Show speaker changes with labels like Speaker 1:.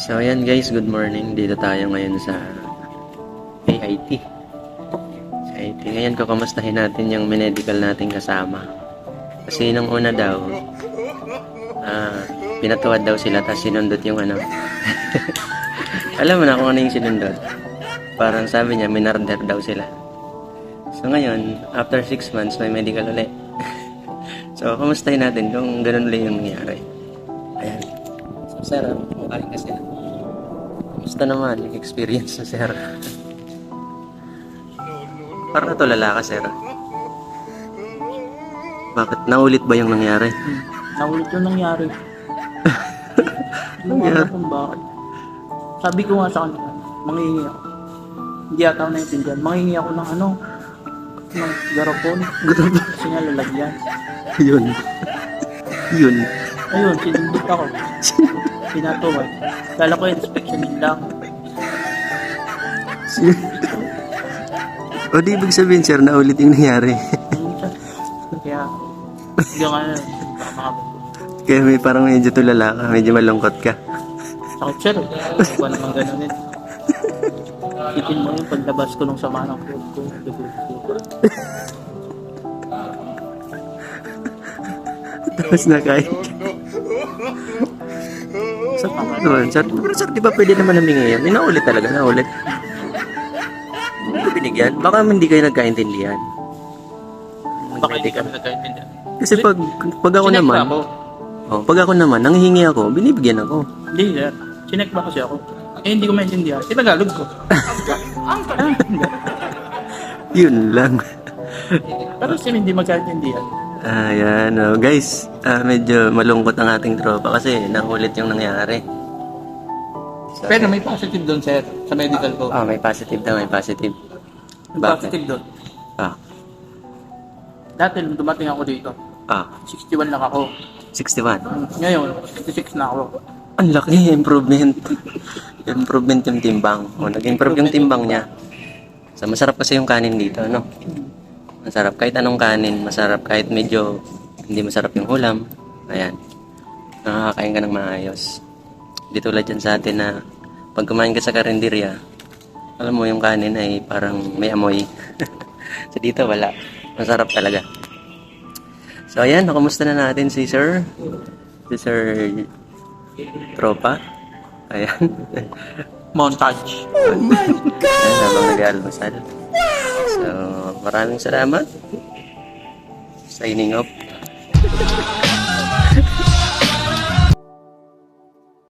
Speaker 1: So ayan guys, good morning. Dito tayo ngayon sa AIT. Sa AIT. Ngayon kukumustahin natin yung medical nating kasama. Kasi nung una daw, ah, pinatuwad daw sila tapos sinundot yung ano. Alam mo na kung ano yung sinundot. Parang sabi niya, minarder daw sila. So ngayon, after 6 months, may medical ulit. so, kumustahin natin kung ganun ulit yung nangyari. Ayan. So, sir, kumakain ka sila. Kumusta naman yung experience sa sir? Parang natulala ka, sir. Bakit? Naulit ba yung nangyari?
Speaker 2: Naulit yung nangyari. Hindi alam kung bakit. Sabi ko nga sa kanila, mangingi ako. Hindi ata ako naiintindihan. Mangingi ako ng ano, ng garapon. Kasi nga lalagyan.
Speaker 1: Yun. Yun.
Speaker 2: Ayun, sinundot ako. Pinatuwad. Kala ko inspection din lang.
Speaker 1: o di ibig sabihin, sir, naulit yung nangyari.
Speaker 2: Kaya, hindi nga na, baka makabot.
Speaker 1: Kaya may parang medyo tulala ka, medyo malungkot ka.
Speaker 2: Sakit sir. Hindi ko naman ganun eh. Itin mo yung paglabas ko nung sama ng food ko.
Speaker 1: Tapos nakain. Sa naman, sir. Pero sir, di ba pwede naman namingi yan? Inaulit talaga, naulit. Hindi ko binigyan. Baka hindi kayo nagkaintindihan.
Speaker 2: Baka hindi kami nagkaintindihan.
Speaker 1: Kasi pag, pag ako
Speaker 2: Sinek
Speaker 1: naman,
Speaker 2: ba ako?
Speaker 1: oh, pag ako naman, nanghihingi ako, binibigyan ako.
Speaker 2: Hindi, sir. Sinek ba kasi ako? Eh, hindi ko maintindihan. Eh, Tagalog ko.
Speaker 1: Yun lang.
Speaker 2: Pero sino hindi magkaintindihan?
Speaker 1: Ayan, oh, guys, ah, medyo malungkot ang ating tropa kasi nahulit yung nangyari. So,
Speaker 2: Pero may positive doon, sir. Sa medical ko.
Speaker 1: ah, may positive daw, may positive.
Speaker 2: May
Speaker 1: bakit?
Speaker 2: positive doon.
Speaker 1: Ah,
Speaker 2: Dati, nung dumating ako dito,
Speaker 1: ah,
Speaker 2: 61 lang ako.
Speaker 1: 61.
Speaker 2: Ngayon, 56 na ako.
Speaker 1: Ang laki, improvement. improvement yung timbang. O, nag-improve yung timbang niya. So, masarap kasi yung kanin dito, no? Masarap. Kahit anong kanin, masarap. Kahit medyo hindi masarap yung ulam. Ayan. Nakakakain ka ng maayos. Di tulad dyan sa atin na pag kumain ka sa karinderya, alam mo yung kanin ay parang may amoy. so, dito wala. Masarap talaga. So, ayan. Nakumusta na natin si Sir? Si Sir Tropa. Ayan.
Speaker 2: Montage.
Speaker 1: Ayan, habang nag-aalmasal. So, maraming salamat. Signing off.